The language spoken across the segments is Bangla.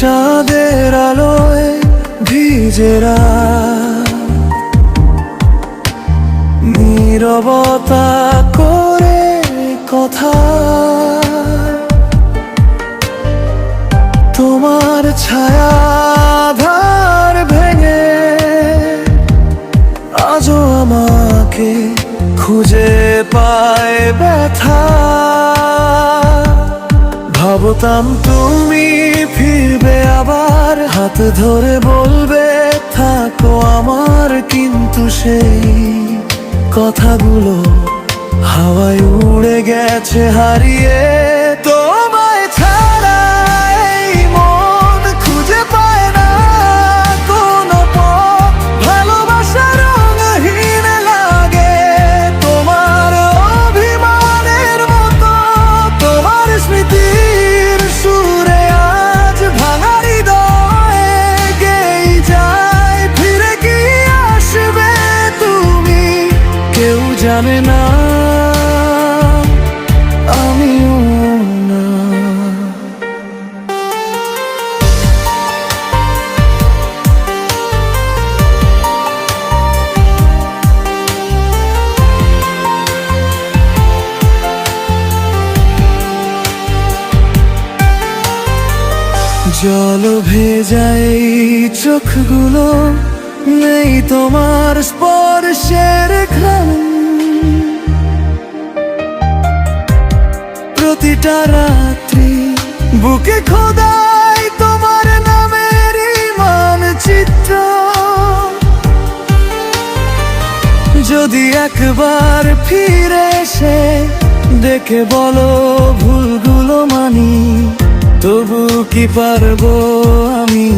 চাঁদের আলোয় ভিজেরা নীরবতা করে কথা। তোমার ছায়া ধার ভেঙে আজও আমাকে খুঁজে পায় ব্যথা। ভাবতাম তুমি ফিরবে আবার, হাত ধরে বলবে, থাকো আমার কিন্তু সেই কথাগুলো হাওয়ায় উড়ে গেছে, হারিয়ে তোমায় জানে না আমিও না। জল ভেজাই চোখগুলো নেই তোমার স্পর্শের ঘ্রাণ। প্রতিটা রাত্রি, বুকে খোদাই তোমার নামের মানচিত্র। যদি একবার ফিরে এসে দেখে বলো ভুলগুলো মানি, তবু কি পারব আমি?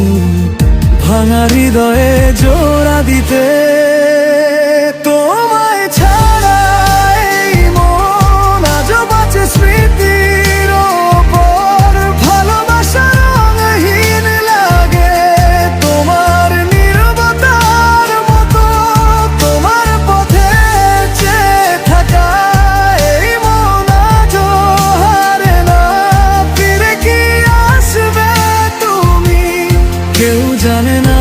ভাঙা হৃদয়ে জোড়া দিতে কেউ জানে না